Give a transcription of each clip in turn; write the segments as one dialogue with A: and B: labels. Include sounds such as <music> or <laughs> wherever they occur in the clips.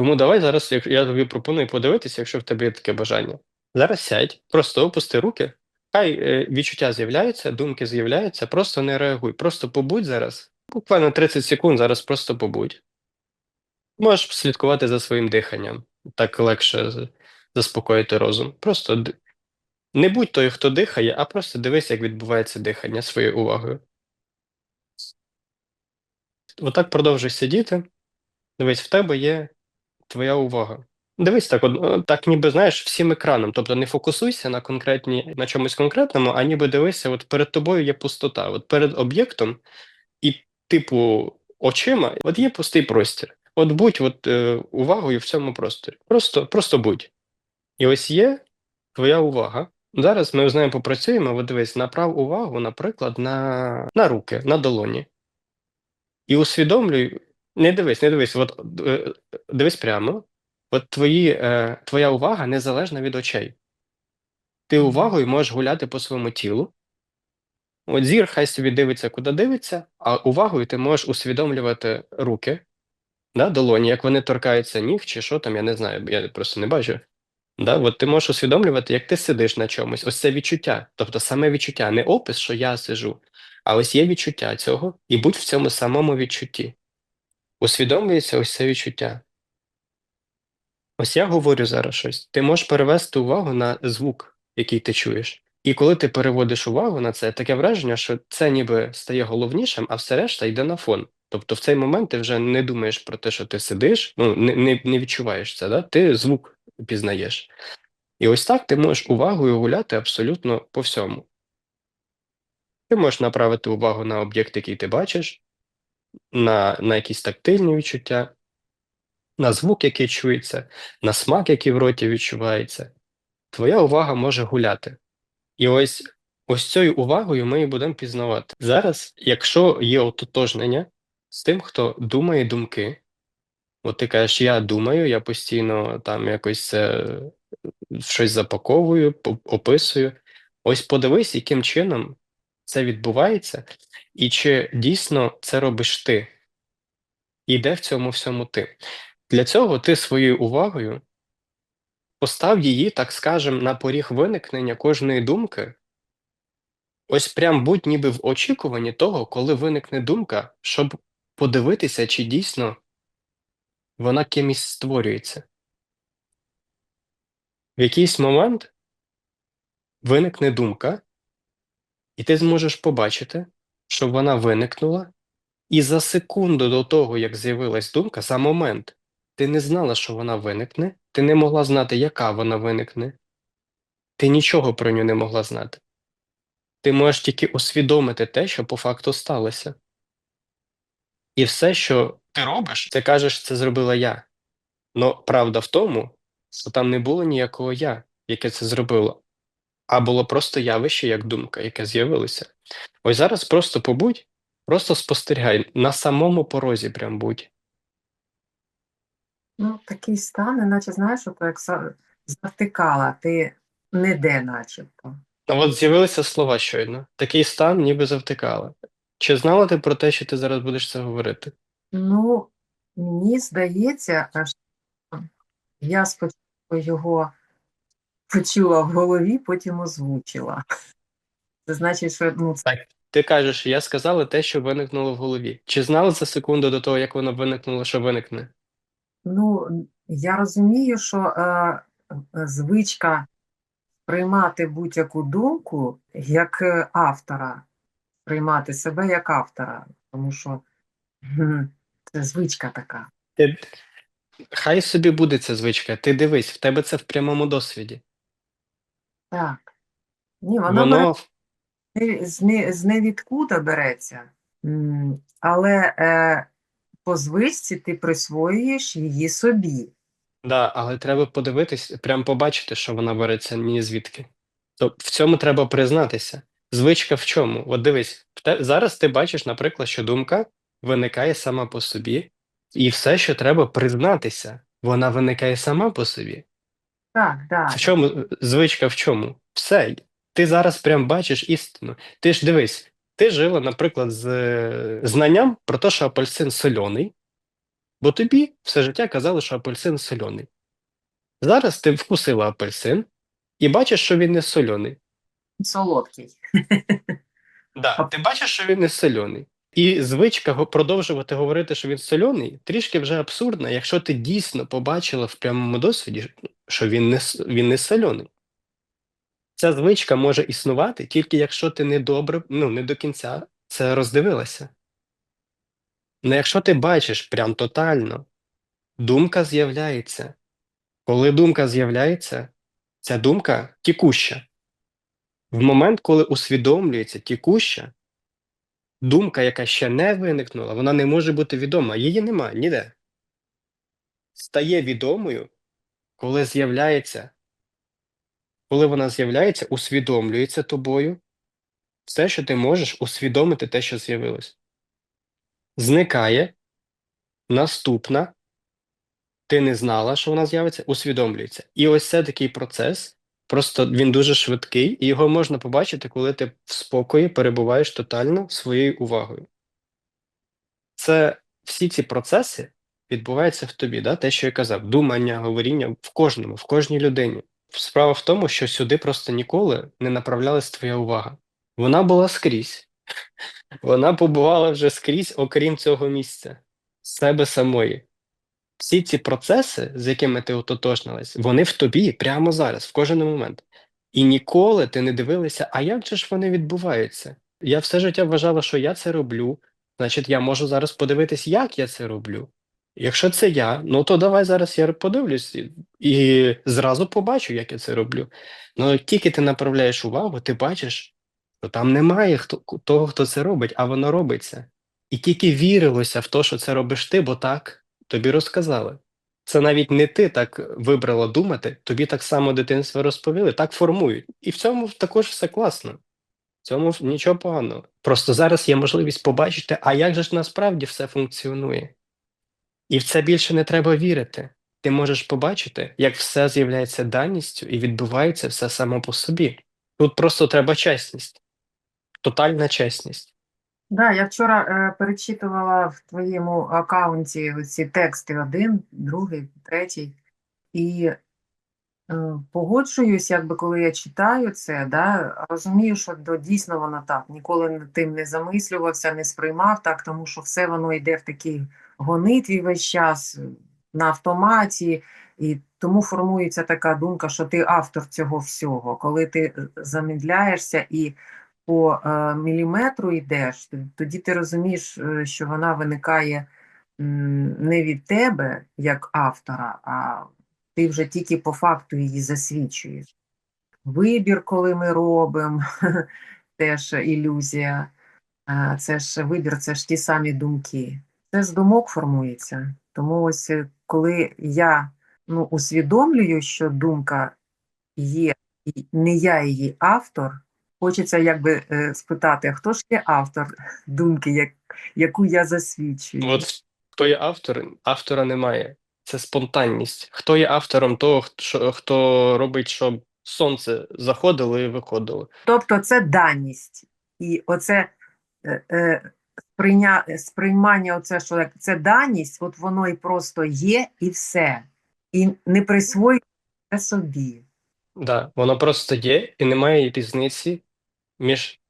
A: Тому давай зараз, як я тобі пропоную подивитися, якщо в тебе є таке бажання. Зараз сядь, просто опусти руки, хай е, відчуття з'являються, думки з'являються, просто не реагуй. Просто побудь зараз. Буквально 30 секунд, зараз просто побудь. Можеш слідкувати за своїм диханням, так легше заспокоїти розум. Просто не будь той, хто дихає, а просто дивись, як відбувається дихання своєю увагою. Отак продовжуй сидіти. Дивись, в тебе є твоя увага. Дивись так, от, е, так ніби знаєш, всім екраном. Тобто не фокусуйся на конкретні, на чомусь конкретному, а ніби дивися, от перед тобою є пустота. От перед об'єктом і, типу, очима, от є пустий простір. От будь от, е, увагою в цьому просторі. Просто, просто будь. І ось є твоя увага. Зараз ми з нею попрацюємо, от дивись, направ увагу, наприклад, на, на руки, на долоні. І усвідомлюй, не дивись, не дивись, от е, дивись прямо. От твої, е, твоя увага незалежна від очей. Ти увагою можеш гуляти по своєму тілу. От зір хай собі дивиться, куди дивиться, а увагою ти можеш усвідомлювати руки, да, долоні, як вони торкаються ніг чи що там, я не знаю, я просто не бачу. Да, от ти можеш усвідомлювати, як ти сидиш на чомусь. Ось це відчуття. Тобто саме відчуття, не опис, що я сижу, а ось є відчуття цього, і будь в цьому самому відчутті. Усвідомлюється ось це відчуття. Ось я говорю зараз щось. Ти можеш перевести увагу на звук, який ти чуєш. І коли ти переводиш увагу на це, таке враження, що це ніби стає головнішим, а все решта йде на фон. Тобто в цей момент ти вже не думаєш про те, що ти сидиш, ну не, не, не відчуваєш це, да? ти звук пізнаєш. І ось так ти можеш увагою гуляти абсолютно по всьому. Ти можеш направити увагу на об'єкт, який ти бачиш, на, на якісь тактильні відчуття, на звук, який чується, на смак, який в роті відчувається. Твоя увага може гуляти. І ось ось цією увагою ми і будемо пізнавати. Зараз, якщо є ототожнення з тим, хто думає думки, от ти кажеш, я думаю, я постійно там якось це щось запаковую, описую. Ось подивись, яким чином це відбувається, і чи дійсно це робиш ти, і де в цьому всьому ти. Для цього ти своєю увагою постав її, так скажем, на поріг виникнення кожної думки. Ось прям будь ніби в очікуванні того, коли виникне думка, щоб подивитися, чи дійсно вона кимось створюється. В якийсь момент виникне думка, і ти зможеш побачити, що вона виникнула, і за секунду до того, як з'явилась думка, за момент, ти не знала, що вона виникне, ти не могла знати, яка вона виникне, ти нічого про нього не могла знати. Ти можеш тільки усвідомити те, що по факту сталося. І все, що ти робиш, ти кажеш, це зробила я. Но правда в тому, що там не було ніякого я, яке це зробило, а було просто явище, як думка, яке з'явилося. Ось зараз просто побудь, просто спостерігай, на самому порозі прям будь.
B: Ну, такий стан, іначе знаєш, от як завтикала, ти не де начебто.
A: А от з'явилися слова щойно. Такий стан, ніби завтикала. Чи знала ти про те, що ти зараз будеш це говорити?
B: Ну, мені здається, що я спочатку його почула в голові, потім озвучила. Це значить, що ну, це
A: Так. Ти кажеш, я сказала те, що виникнуло в голові. Чи знала за секунду до того, як воно виникнуло, що виникне?
B: Ну, я розумію, що е, звичка приймати будь-яку думку як е, автора, приймати себе як автора, тому що гм, це звичка така.
A: Ти... Хай собі буде ця звичка. Ти дивись, в тебе це в прямому досвіді.
B: Так. Ні, вона
A: Воно
B: не- з, не, з невідкуда береться, але е, по звичці ти присвоюєш її собі.
A: Да, але треба подивитись, прям побачити, що вона береться ні звідки. То в цьому треба признатися. Звичка в чому? От дивись, те, зараз ти бачиш, наприклад, що думка виникає сама по собі, і все, що треба признатися, вона виникає сама по собі.
B: Так, так.
A: В чому звичка в чому? Все. Ти зараз прям бачиш істину. Ти ж дивись, ти жила, наприклад, з е, знанням про те, що апельсин сольоний, Бо тобі все життя казали, що апельсин соляний. Зараз ти вкусила апельсин і бачиш, що він не соляний.
B: Солодкий.
A: Да, ти бачиш, що він не соляний. І звичка продовжувати говорити, що він соляний, трішки вже абсурдна, якщо ти дійсно побачила в прямому досвіді, що він не, він не соляний. Ця звичка може існувати тільки якщо ти не добре, ну, не до кінця це роздивилася. Ну, якщо ти бачиш прям тотально, думка з'являється. Коли думка з'являється, ця думка тікуща. В момент, коли усвідомлюється тікуща, думка, яка ще не виникнула, вона не може бути відома. Її нема ніде. Стає відомою, коли з'являється, коли вона з'являється, усвідомлюється тобою. Все, що ти можеш усвідомити те, що з'явилось. Зникає, наступна, ти не знала, що вона з'явиться, усвідомлюється. І ось це такий процес. Просто він дуже швидкий, і його можна побачити, коли ти в спокої перебуваєш тотально своєю увагою. Це всі ці процеси відбуваються в тобі, да? те, що я казав, думання, говоріння в кожному, в кожній людині. Справа в тому, що сюди просто ніколи не направлялась твоя увага. Вона була скрізь. <laughs> Вона побувала вже скрізь, окрім цього місця, себе самої. Всі ці процеси, з якими ти ототожнилась, вони в тобі прямо зараз, в кожен момент. І ніколи ти не дивилася, а як же ж вони відбуваються? Я все життя вважала, що я це роблю, значить, я можу зараз подивитись, як я це роблю. Якщо це я, ну то давай зараз я подивлюсь і, зразу побачу, як я це роблю. Ну тільки ти направляєш увагу, ти бачиш, що там немає хто, того, хто це робить, а воно робиться. І тільки вірилося в те, що це робиш ти, бо так тобі розказали. Це навіть не ти так вибрала думати, тобі так само дитинство розповіли, так формують. І в цьому також все класно. В цьому нічого поганого. Просто зараз є можливість побачити, а як же ж насправді все функціонує. І в це більше не треба вірити. Ти можеш побачити, як все з'являється даністю і відбувається все само по собі. Тут просто треба чесність, тотальна чесність.
B: Да, я вчора е, перечитувала в твоєму аккаунті ці тексти один, другий, третій, і е, погоджуюсь, якби коли я читаю це, да, розумію, що до, дійсно воно так. Ніколи над тим не замислювався, не сприймав так, тому що все воно йде в такій гонитві весь час, е, на автоматі, і тому формується така думка, що ти автор цього всього. Коли ти е, замедляєшся і по е, міліметру йдеш, тоді ти розумієш, е, що вона виникає не від тебе як автора, а ти вже тільки по факту її засвідчуєш. Вибір, коли ми робимо, <laughs> теж ілюзія. Це ж вибір, це ж ті самі думки. Це з думок формується. Тому ось е, коли я ну, усвідомлюю, що думка є, і не я її автор, хочеться якби е, спитати, а хто ж є автор думки, як, яку я засвідчую?
A: От хто є автор, автора немає. Це спонтанність. Хто є автором того, хто, хто робить, щоб сонце заходило і виходило.
B: Тобто це даність. І оце е, е, сприйня, сприймання, оце, що як це даність, от воно і просто є, і все. І не присвоює собі.
A: Да, воно просто є, і немає різниці між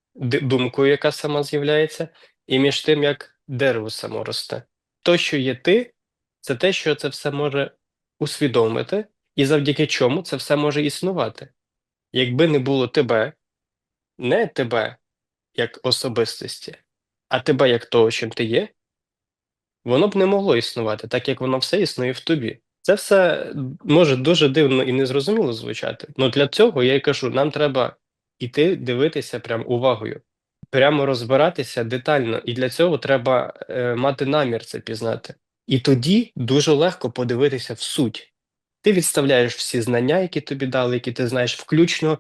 A: думкою, яка сама з'являється, і між тим, як дерево само росте. То, що є ти, це те, що це все може усвідомити, і завдяки чому це все може існувати. Якби не було тебе, не тебе як особистості, а тебе як того, чим ти є, воно б не могло існувати, так як воно все існує в тобі. Це все може дуже дивно і незрозуміло звучати. Ну для цього я й кажу: нам треба іти дивитися прям увагою, прямо розбиратися детально, і для цього треба е, мати намір це пізнати. І тоді дуже легко подивитися в суть. Ти відставляєш всі знання, які тобі дали, які ти знаєш, включно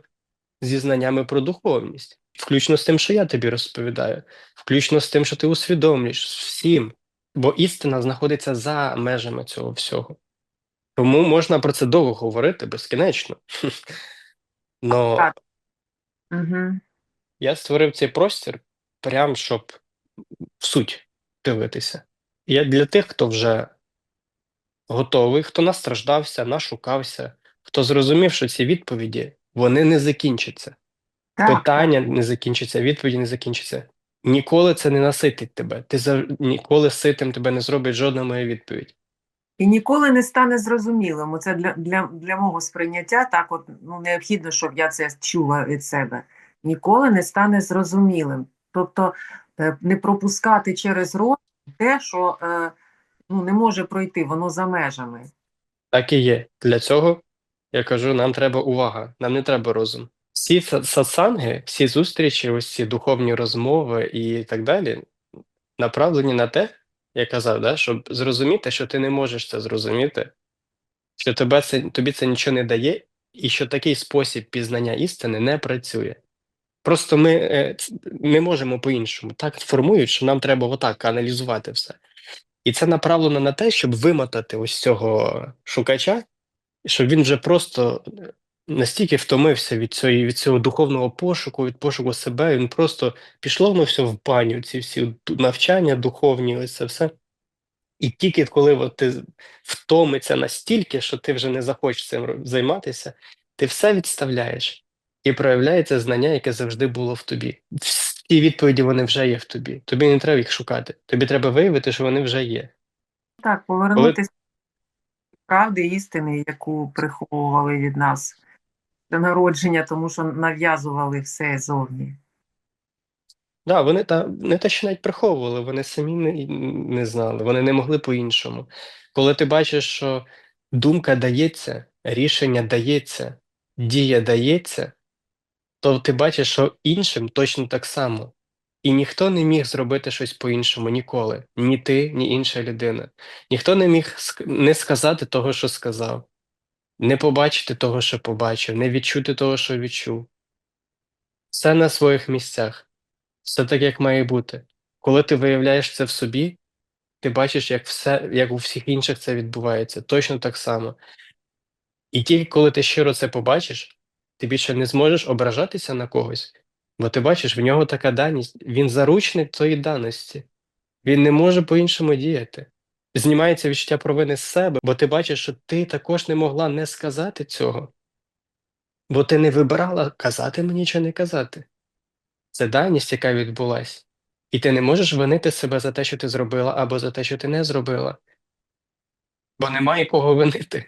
A: зі знаннями про духовність, включно з тим, що я тобі розповідаю, включно з тим, що ти усвідомлюєш всім. Бо істина знаходиться за межами цього всього. Тому можна про це довго говорити безкінечно. <laughs> Но
B: Так.
A: Я створив цей простір прям щоб в суть дивитися. Я для тих, хто вже готовий, хто настраждався, нашукався, хто зрозумів, що ці відповіді вони не закінчаться.
B: Так,
A: Питання не закінчиться, відповіді не закінчаться. Ніколи це не наситить тебе. Ти зав... ніколи ситим тебе не зробить жодна моя відповідь.
B: І ніколи не стане зрозумілим. Це для, для, для мого сприйняття так от ну, необхідно, щоб я це чула від себе. Ніколи не стане зрозумілим. Тобто е, не пропускати через розум те, що е, ну, не може пройти, воно за межами.
A: Так і є. Для цього я кажу, нам треба увага, нам не треба розум. Всі са- сатсанги, всі зустрічі, ось ці духовні розмови і так далі, направлені на те, я казав, да, щоб зрозуміти, що ти не можеш це зрозуміти, що тебе це, тобі це нічого не дає, і що такий спосіб пізнання істини не працює. Просто ми е, не можемо по-іншому. Так формують, що нам треба отак аналізувати все. І це направлено на те, щоб вимотати ось цього шукача, щоб він вже просто настільки втомився від цього, від цього духовного пошуку, від пошуку себе, він просто пішло воно все в баню, ці всі навчання духовні, ось це все. І тільки коли от ти втомиться настільки, що ти вже не захочеш цим займатися, ти все відставляєш і проявляється знання, яке завжди було в тобі. Всі відповіді вони вже є в тобі. Тобі не треба їх шукати. Тобі треба виявити, що вони вже є.
B: Так, повернутися до правди істини, яку приховували від нас до народження, тому що нав'язували все зовні.
A: Да, вони та не те, що навіть приховували, вони самі не, не знали, вони не могли по-іншому. Коли ти бачиш, що думка дається, рішення дається, дія дається, то ти бачиш, що іншим точно так само. І ніхто не міг зробити щось по-іншому ніколи. Ні ти, ні інша людина. Ніхто не міг не сказати того, що сказав, не побачити того, що побачив, не відчути того, що відчув. Все на своїх місцях. Все так, як має бути. Коли ти виявляєш це в собі, ти бачиш, як все, як у всіх інших це відбувається, точно так само. І тільки коли ти щиро це побачиш, ти більше не зможеш ображатися на когось, бо ти бачиш, в нього така даність, він заручник цієї даності, він не може по-іншому діяти. Знімається відчуття провини з себе, бо ти бачиш, що ти також не могла не сказати цього, бо ти не вибирала казати мені чи не казати. Це даність, яка відбулась. І ти не можеш винити себе за те, що ти зробила, або за те, що ти не зробила. Бо немає кого винити.